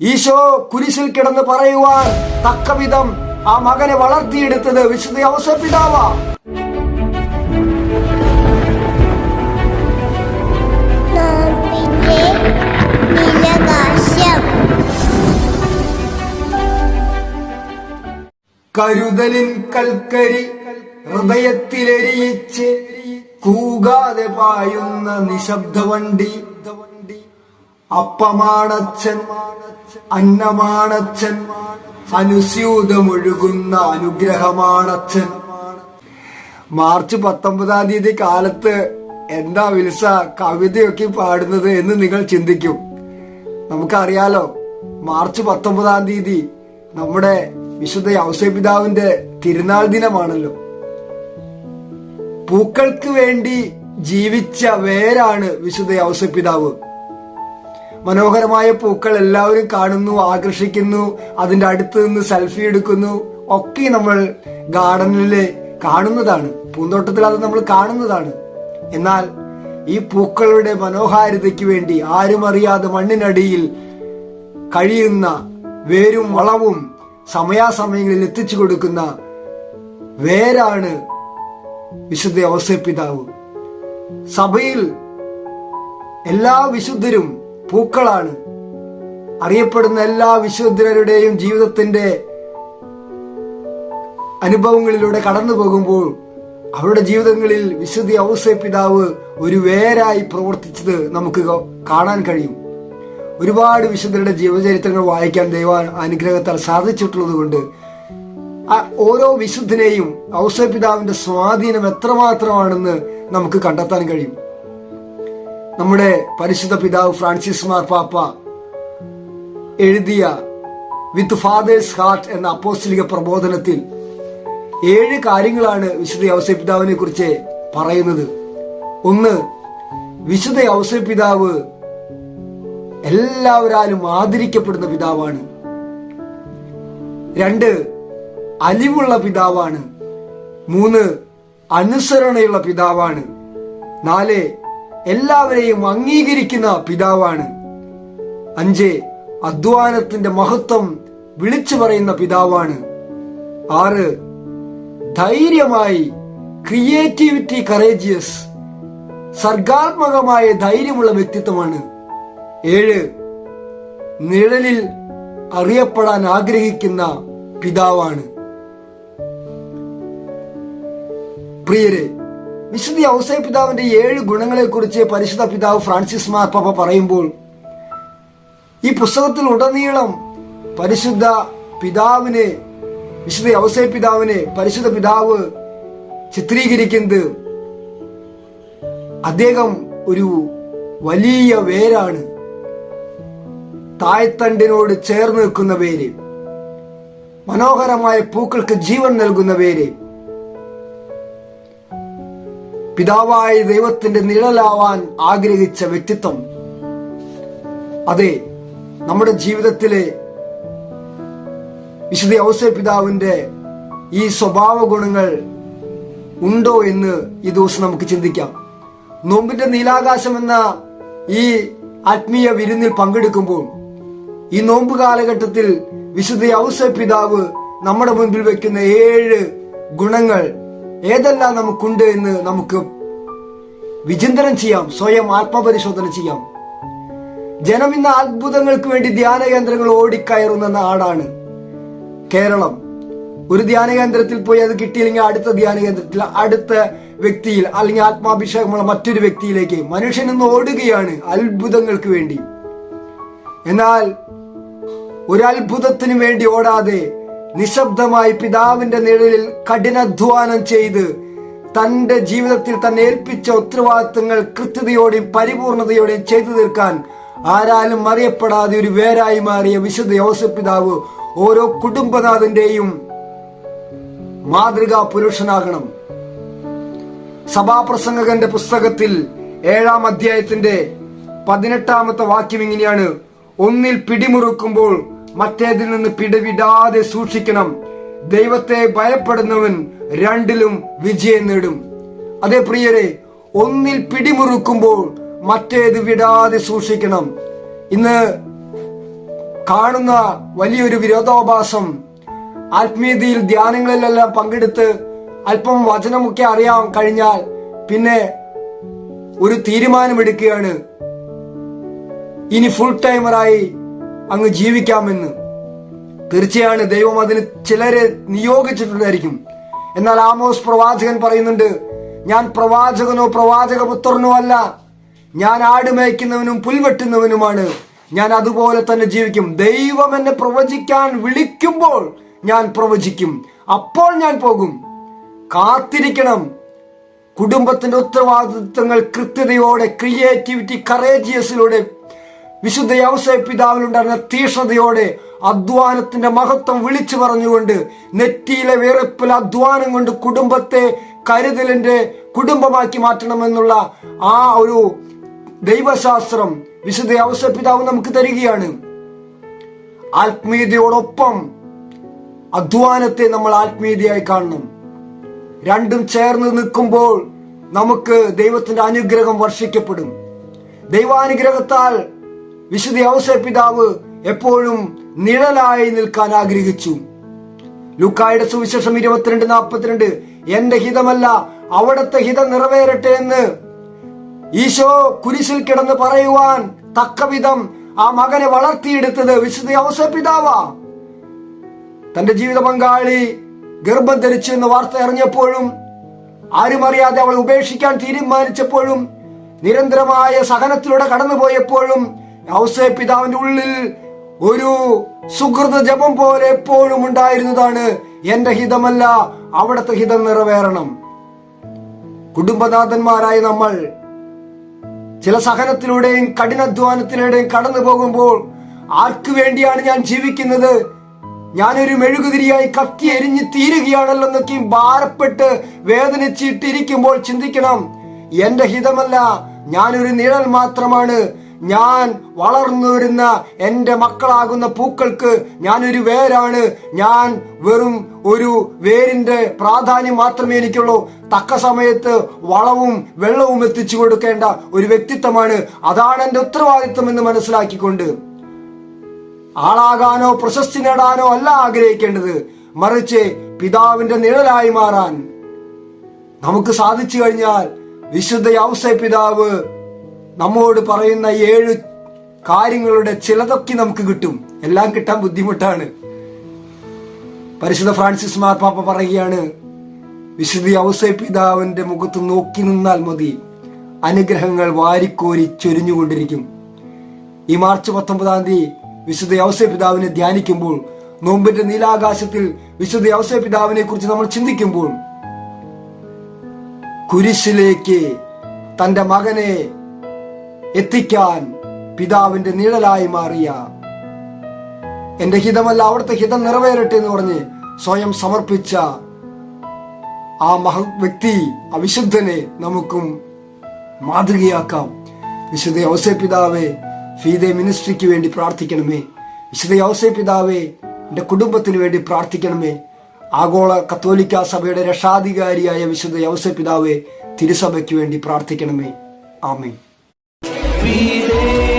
ഈശോ കുരിശിൽ കിടന്ന് പറയുവാൻ തക്കവിധം ആ മകനെ വളർത്തിയെടുത്തത് വിശുദ്ധ അവസര നീലകാശം കരുതലിൻ കൽക്കരി ഹൃദയത്തിലെരിയിച്ച് കൂകാതെ പായുന്ന നിശബ്ദ വണ്ടി അപ്പമാണച്ചൻ അന്നമാണച്ചൻ അനുസ്യൂതമൊഴുകുന്ന അനുഗ്രഹമാണച്ചൻ മാർച്ച് പത്തൊമ്പതാം തീയതി കാലത്ത് എന്താ വിൽസ കവിതയൊക്കെ പാടുന്നത് എന്ന് നിങ്ങൾ ചിന്തിക്കും. നമുക്കറിയാലോ മാർച്ച് പത്തൊമ്പതാം തീയതി നമ്മുടെ വിശുദ്ധ ഔസപിതാവിന്റെ തിരുനാൾ ദിനമാണല്ലോ. പൂക്കൾക്ക് വേണ്ടി ജീവിച്ച വേരാണ് വിശുദ്ധ ഔസപിതാവ്. മനോഹരമായ പൂക്കൾ എല്ലാവരും കാണുന്നു ആകർഷിക്കുന്നു അതിന്റെ അടുത്ത് നിന്ന് സെൽഫി എടുക്കുന്നു. ഒക്കെ നമ്മൾ ഗാർഡനിൽ കാണുന്നതാണ്. പൂന്തോട്ടത്തിൽ അത് നമ്മൾ കാണുന്നതാണ്. എന്നാൽ ഈ പൂക്കളുടെ മനോഹാരിതയ്ക്ക് വേണ്ടി ആരും അറിയാതെ മണ്ണിനടിയിൽ കഴിയുന്ന വേരും വളവും സമയാസമയങ്ങളിൽ എത്തിച്ചു കൊടുക്കുന്ന വേരാണ് വിശുദ്ധ അവസരപിതാവ് സഭയിൽ എല്ലാ വിശുദ്ധരും പൂക്കളാണ്. അറിയപ്പെടുന്ന എല്ലാ വിശുദ്ധരുടെയും ജീവിതത്തിന്റെ അനുഭവങ്ങളിലൂടെ കടന്നു പോകുമ്പോൾ അവരുടെ ജീവിതങ്ങളിൽ വിശുദ്ധി ഔസേ പിതാവ് ഒരു വേരായി പ്രവർത്തിച്ചത് നമുക്ക് കാണാൻ കഴിയും. ഒരുപാട് വിശുദ്ധരുടെ ജീവചരിത്രങ്ങൾ വായിക്കാൻ ദൈവ അനുഗ്രഹത്താൽ സാധിച്ചിട്ടുള്ളത് കൊണ്ട് ഓരോ വിശുദ്ധനെയും ഔസേ പിതാവിന്റെ സ്വാധീനം എത്രമാത്രമാണെന്ന് നമുക്ക് കണ്ടെത്താൻ കഴിയും. നമ്മുടെ പരിശുദ്ധ പിതാവ് ഫ്രാൻസിസ് മാർ പാപ്പ എഴുതിയ വിത്ത് ഫാദേഴ്സ് ഹാർട്ട് എന്ന അപ്പോസ്റ്റലിക പ്രബോധനത്തിൽ ഏഴ് കാര്യങ്ങളാണ് വിശുദ്ധ ഔസേ പിതാവിനെ കുറിച്ച് പറയുന്നത്. ഒന്ന് വിശുദ്ധ ഔസേ പിതാവ് എല്ലാവരാലും ആദരിക്കപ്പെടുന്ന പിതാവാണ്. രണ്ട് അലിവുള്ള പിതാവാണ്. മൂന്ന് അനുസരണയുള്ള പിതാവാണ്. നാല് എല്ലാവരെയും അംഗീകരിക്കുന്ന പിതാവാണ്. അഞ്ച് അധ്വാനത്തിന്റെ മഹത്വം വിളിച്ചു പറയുന്ന പിതാവാണ്. ആറ് ധൈര്യമായി ക്രിയേറ്റിവിറ്റി കറേജിയസ് സർഗാത്മകമായ ധൈര്യമുള്ള വ്യക്തിത്വമാണ്. ഏഴ് നിഴലിൽ അറിയപ്പെടാൻ ആഗ്രഹിക്കുന്ന പിതാവാണ്. പ്രിയരെ വിശുദ്ധ ഔസൈ പിതാവിന്റെ ഏഴ് ഗുണങ്ങളെ കുറിച്ച് പരിശുദ്ധ പിതാവ് ഫ്രാൻസിസ് മാർപ്പാപ്പ പറയുമ്പോൾ ഈ പുസ്തകത്തിൽ ഉടനീളം പരിശുദ്ധ പിതാവിനെ വിശുദ്ധ ഔസൈ പിതാവിനെ പരിശുദ്ധ പിതാവ് ചിത്രീകരിക്കുന്നത് അദ്ദേഹം ഒരു വലിയ വേരാണ്. തായ്തണ്ടിനോട് ചേർന്ന് നിൽക്കുന്ന വേര് മനോഹരമായ പൂക്കൾക്ക് ജീവൻ നൽകുന്ന വേര്. പിതാവായ ദൈവത്തിന്റെ നിഴലാവാൻ ആഗ്രഹിച്ച വ്യക്തിത്വം. അതെ നമ്മുടെ ജീവിതത്തിലെ വിശുദ്ധ ഔസേ പിതാവിന്റെ ഈ സ്വഭാവ ഗുണങ്ങൾ ഉണ്ടോ എന്ന് ഈ ദിവസം നമുക്ക് ചിന്തിക്കാം. നോമ്പിന്റെ നീലാകാശം എന്ന ഈ ആത്മീയ വിരുന്നിൽ പങ്കെടുക്കുമ്പോൾ ഈ നോമ്പ് കാലഘട്ടത്തിൽ വിശുദ്ധ ഔസേ പിതാവ് നമ്മുടെ മുൻപിൽ വെക്കുന്ന ഏഴ് ഗുണങ്ങൾ ഏതെല്ലാം നമുക്കുണ്ട് എന്ന് നമുക്ക് വിചിന്തനം ചെയ്യാം സ്വയം ആത്മപരിശോധന ചെയ്യാം. ജനം ഇന്ന് അത്ഭുതങ്ങൾക്ക് വേണ്ടി ധ്യാന കേന്ദ്രങ്ങൾ ഓടിക്കയറുന്ന നാടാണ് കേരളം. ഒരു ധ്യാന കേന്ദ്രത്തിൽ പോയി അത് കിട്ടിയില്ലെങ്കിൽ അടുത്ത ധ്യാന കേന്ദ്രത്തിൽ അടുത്ത വ്യക്തിയിൽ അല്ലെങ്കിൽ ആത്മാഭിഷേകമുള്ള മറ്റൊരു വ്യക്തിയിലേക്ക് മനുഷ്യൻ ഇന്ന് ഓടുകയാണ് അത്ഭുതങ്ങൾക്ക് വേണ്ടി. എന്നാൽ ഒരു വേണ്ടി ഓടാതെ നിശബ്ദമായി പിതാവിന്റെ നിഴലിൽ കഠിനാധ്വാനം ചെയ്ത് തന്റെ ജീവിതത്തിൽ തന്നെ ഏൽപ്പിച്ച ഉത്തരവാദിത്തങ്ങൾ കൃത്യതയോടെയും പരിപൂർണതയോടെയും ചെയ്തു തീർക്കാൻ ആരാലും അറിയപ്പെടാതെ ഒരു വേരായി മാറിയ വിശുദ്ധ യോസഫ് പിതാവ് ഓരോ കുടുംബനാഥന്റെയും മാതൃകാ പുരുഷനാകണം. സഭാപ്രസംഗകന്റെ പുസ്തകത്തിൽ ഏഴാം അധ്യായത്തിന്റെ പതിനെട്ടാമത്തെ വാക്യം ഇങ്ങനെയാണ്. ഒന്നിൽ പിടിമുറുക്കുമ്പോൾ മറ്റേതിൽ നിന്ന് പിടവിടാതെ സൂക്ഷിക്കണം. ദൈവത്തെ ഭയപ്പെടുന്നവൻ രണ്ടിലും വിജയം നേടും. അതേ പ്രിയരെ ഒന്നിൽ പിടിമുറുക്കുമ്പോൾ മറ്റേത് വിടാതെ സൂക്ഷിക്കണം. ഇന്ന് കാണുന്ന വലിയൊരു വിരോധാഭാസം ആത്മീയതയിൽ ധ്യാനങ്ങളിലെല്ലാം പങ്കെടുത്ത് അല്പം വചനമൊക്കെ അറിയാൻ കഴിഞ്ഞാൽ പിന്നെ ഒരു തീരുമാനമെടുക്കുകയാണ്. ഇനി ഫുൾ ടൈമറായി അങ്ങ് ജീവിക്കാമെന്ന്. തീർച്ചയാണ് ദൈവം അതിന് ചിലരെ നിയോഗിച്ചിട്ടുണ്ടായിരിക്കും. എന്നാൽ ആമോസ് പ്രവാചകൻ പറയുന്നുണ്ട് ഞാൻ പ്രവാചകനോ പ്രവാചക പുത്രനോ അല്ല. ഞാൻ ആട് മേയ്ക്കുന്നവനും പുൽവെട്ടുന്നവനുമാണ് ഞാൻ അതുപോലെ തന്നെ ജീവിക്കും. ദൈവം എന്നെ പ്രവചിക്കാൻ വിളിക്കുമ്പോൾ ഞാൻ പ്രവചിക്കും. അപ്പോൾ ഞാൻ പോകും. കാത്തിരിക്കണം. കുടുംബത്തിന്റെ ഉത്തരവാദിത്വങ്ങൾ കൃത്യതയോടെ ക്രിയേറ്റിവിറ്റി കറേജിയസിലൂടെ വിശുദ്ധ യവസയ പിതാവിലുണ്ടായിരുന്ന തീഷ്ണതയോടെ അധ്വാനത്തിന്റെ മഹത്വം വിളിച്ചു പറഞ്ഞുകൊണ്ട് നെറ്റിയിലെ വിറപ്പിൽ അധ്വാനം കൊണ്ട് കുടുംബത്തെ കരുതലിന്റെ കുടുംബമാക്കി മാറ്റണമെന്നുള്ള ആ ഒരു ദൈവശാസ്ത്രം വിശുദ്ധ യവസയ പിതാവ് നമുക്ക് തരികയാണ്. ആത്മീയതയോടൊപ്പം അധ്വാനത്തെ നമ്മൾ ആത്മീയതയായി കാണണം. രണ്ടും ചേർന്ന് നിൽക്കുമ്പോൾ നമുക്ക് ദൈവത്തിന്റെ അനുഗ്രഹം വർഷിക്കപ്പെടും. ദൈവാനുഗ്രഹത്താൽ വിശുദ്ധ യോസെ പിതാവ് എപ്പോഴും നിഴലായി നിൽക്കാൻ ആഗ്രഹിച്ചു. ലുക്കായുടെ സുവിശേഷം ഇരുപത്തിരണ്ട് നാൽപ്പത്തിരണ്ട് എന്റെ ഹിതമല്ല അവിടത്തെ ഹിതം നിറവേറട്ടെ എന്ന് ഈശോ കുരിശിൽ കിടന്ന് പറയുവാൻ തക്കവിധം ആ മകനെ വളർത്തിയെടുത്തത് വിശുദ്ധ യോസെ പിതാവാ. തന്റെ ജീവിത പങ്കാളി ഗർഭം ധരിച്ചു എന്ന വാർത്ത അറിഞ്ഞപ്പോഴും ആരും അറിയാതെ അവൾ ഉപേക്ഷിക്കാൻ തീരുമാനിച്ചപ്പോഴും നിരന്തരമായ സഹനത്തിലൂടെ കടന്നുപോയപ്പോഴും ഔസേ പിതാവിന്റെ ഉള്ളിൽ ഒരു സുഹൃത ജപം പോലെ എപ്പോഴും ഉണ്ടായിരുന്നതാണ് എന്റെ ഹിതമല്ല അവിടുത്തെ ഹിതം നിറവേറണം. കുടുംബനാഥന്മാരായ നമ്മൾ ചില സഹനത്തിലൂടെയും കഠിനാധ്വാനത്തിലൂടെയും കടന്നു പോകുമ്പോൾ ആർക്കു വേണ്ടിയാണ് ഞാൻ ജീവിക്കുന്നത്? ഞാനൊരു മെഴുകുതിരിയായി കത്തി എരിഞ്ഞ് തീരുകയാണല്ലോ എന്നൊക്കെയും ഭാരപ്പെട്ട് വേദനിച്ചിട്ടിരിക്കുമ്പോൾ ചിന്തിക്കണം. എന്റെ ഹിതമല്ല ഞാനൊരു നിഴൽ മാത്രമാണ്. ഞാൻ വളർന്നു വരുന്ന എന്റെ മക്കളാകുന്ന പൂക്കൾക്ക് ഞാനൊരു വേരാണ്. ഞാൻ വെറും ഒരു വേരിന്റെ പ്രാധാന്യം മാത്രമേ എനിക്കുള്ളൂ. തക്ക സമയത്ത് വളവും വെള്ളവും എത്തിച്ചു കൊടുക്കേണ്ട ഒരു വ്യക്തിത്വമാണ്. അതാണ് എന്റെ ഉത്തരവാദിത്വം എന്ന് മനസ്സിലാക്കിക്കൊണ്ട് ആളാകാനോ പ്രശസ്തി നേടാനോ അല്ല ആഗ്രഹിക്കേണ്ടത്. മറിച്ച് പിതാവിന്റെ നിഴലായി മാറാൻ. നമുക്ക് സാധിച്ചു കഴിഞ്ഞാൽ വിശുദ്ധ യൗസ പിതാവ് നമ്മോട് പറയുന്ന ഏഴ് കാര്യങ്ങളുടെ ചിലതൊക്കെ നമുക്ക് കിട്ടും. എല്ലാം കിട്ടാൻ ബുദ്ധിമുട്ടാണ്. പരിശുദ്ധ ഫ്രാൻസിസ് മാർപ്പാപ്പ പറയുകയാണ് വിശുദ്ധി യൗസ പിതാവിന്റെ മുഖത്ത് നോക്കി നിന്നാൽ മതി. അനുഗ്രഹങ്ങൾ വാരിക്കോരി ചൊരിഞ്ഞുകൊണ്ടിരിക്കും. ഈ മാർച്ച് പത്തൊമ്പതാം തീയതി വിശുദ്ധ യവസേ പിതാവിനെ ധ്യാനിക്കുമ്പോൾ നോമ്പിന്റെ നീലാകാശത്തിൽ വിശുദ്ധ യവസേ പിതാവിനെ കുറിച്ച് നമ്മൾ ചിന്തിക്കുമ്പോൾ കുരിശിലേക്ക് തന്റെ മകനെ എത്തിക്കാൻ പിതാവിന്റെ നിഴലായി മാറിയ. എന്റെ ഹിതമല്ല അവിടുത്തെ ഹിതം നിറവേറട്ടെ എന്ന് പറഞ്ഞ് സ്വയം സമർപ്പിച്ച ആ മഹ വ്യക്തി ആ വിശുദ്ധനെ നമുക്കും മാതൃകയാക്കാം. വിശുദ്ധ ഔസേ പിതാവേ ഫീദെ മിനിസ്ട്രിക്ക് വേണ്ടി പ്രാർത്ഥിക്കണമേ. വിശുദ്ധ ഔസേ പിതാവേ എന്റെ കുടുംബത്തിന് വേണ്ടി പ്രാർത്ഥിക്കണമേ. ആഗോള കത്തോലിക്ക സഭയുടെ രക്ഷാധികാരിയായ വിശുദ്ധ ഔസേ പിതാവേ തിരുസഭയ്ക്ക് വേണ്ടി പ്രാർത്ഥിക്കണമേ. ആമേ Be there.